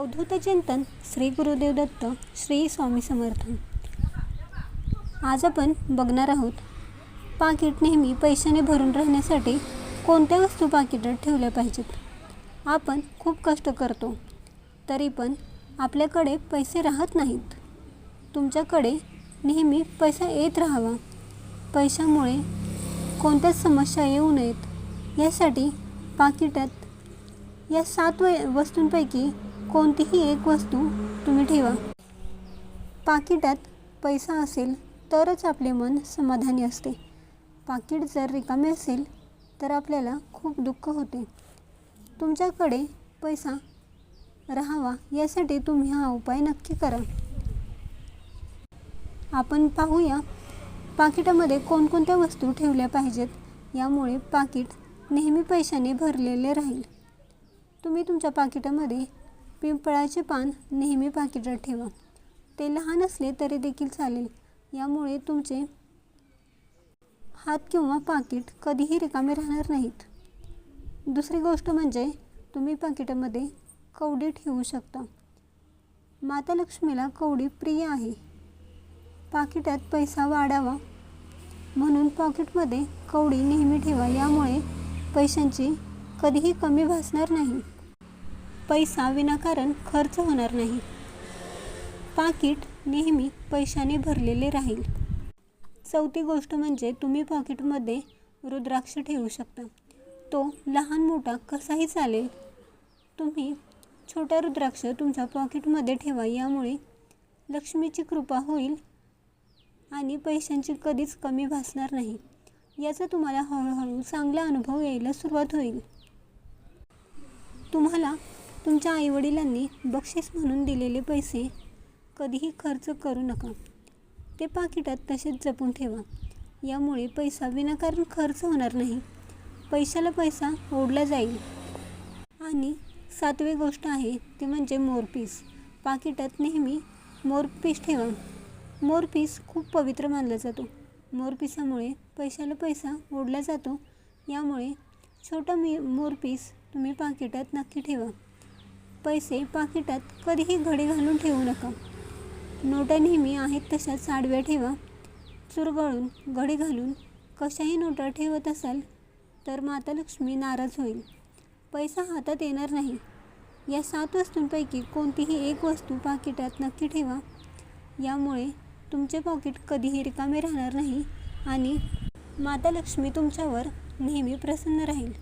अवधूत चिंतन श्री गुरुदेव दत्त श्री स्वामी समर्थ. आज आपण बघणार आहोत पाकिट नेहमी पैशाने भरून राहण्यासाठी कोणत्या वस्तू पाकिटात ठेवल्या पाहिजेत? आपण खूप कष्ट करतो तरी पण आपल्याकडे पैसे राहत नाहीत. तुमच्याकडे नेहमी पैसा येत राहावा. पैशामुळे कोणत्याच समस्या येऊ नयेत यासाठी पाकिटात या सात वस्तूंपैकी कोणतीही एक वस्तू तुम्ही ठेवा. पाकिटात पैसा असेल तरच आपले मन समाधानी असते. पाकिट जर रिकामे असेल तर आपल्याला खूप दुःख होते. तुमच्याकडे पैसा राहावा यासाठी तुम्ही हा उपाय नक्की करा. आपण पाहूया पाकिटामध्ये कोणकोणत्या वस्तू ठेवल्या पाहिजेत यामुळे पाकिट नेहमी पैशाने भरलेले राहील. तुम्ही तुमच्या पाकिटामध्ये पिंपळाचे पान नेहमी पाकिटात ठेवा. ते लहान असले तरी देखील चालेल. यामुळे तुमचे हात किंवा पाकिट कधीही रिकामे राहणार नाहीत. दुसरी गोष्ट म्हणजे तुम्ही पाकिटामध्ये कवडी ठेवू शकता. माता लक्ष्मीला कवडी प्रिय आहे. पाकिटात पैसा वाढावा म्हणून पॉकेटमध्ये कवडी नेहमी ठेवा. यामुळे पैशांची कधीही कमी भासणार नाही. पैसा विनाकारण खर्च होणार नाही. पाकिट नेहमी पैशाने भरलेले राहील. चौथी गोष्ट म्हणजे तुम्ही पॉकेटमध्ये रुद्राक्ष ठेवू शकता. तो लहान मोठा कसाही चालेल. तुम्ही छोटा रुद्राक्ष तुमच्या पॉकेटमध्ये ठेवा यामुळे लक्ष्मीची कृपा होईल आणि पैशांची कधीच कमी भासणार नाही. याचा तुम्हाला हळूहळू चांगला अनुभव यायला सुरुवात होईल. तुम्हाला तुमच्या आईवडिलांनी बक्षीस म्हणून दिलेले पैसे कधीही खर्च करू नका. ते पाकिटात तसेच जपून ठेवा. यामुळे पैसा विनाकारण खर्च होणार नाही. पैशाला पैसा ओढला जाईल. आणि सातवी गोष्ट आहे ती म्हणजे मोरपीस. पाकिटात नेहमी मोरपीस ठेवा. मोरपीस खूप पवित्र मानला जातो. मोरपिसामुळे पैशाला पैसा ओढला जातो. यामुळे छोटा मी मोरपीस तुम्ही पाकिटात नक्की ठेवा. पैसे पाकिटात कधीही घडी घालून ठेवू नका. नोटा नेहमी आहेत तशाच आडव्या ठेवा. चुरगळून घडी घालून कशाही नोटा ठेवत असाल तर माता लक्ष्मी नाराज होईल. पैसा हातात येणार नाही. या सात वस्तूंपैकी कोणतीही एक वस्तू पाकिटात नक्की ठेवा. यामुळे तुमचे पॉकेट कधीही रिकामे राहणार नाही आणि माता लक्ष्मी तुमच्यावर नेहमी प्रसन्न राहील.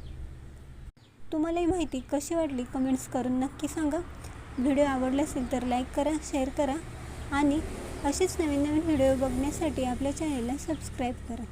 तुम्हाला ही माहिती कशी वाटली कमेंट्स करून नक्की सांगा. व्हिडिओ आवडला असेल तर लाईक करा शेअर करा आणि असेच नवीन नवीन व्हिडिओ बघण्यासाठी आपल्या चॅनलला सबस्क्राईब करा.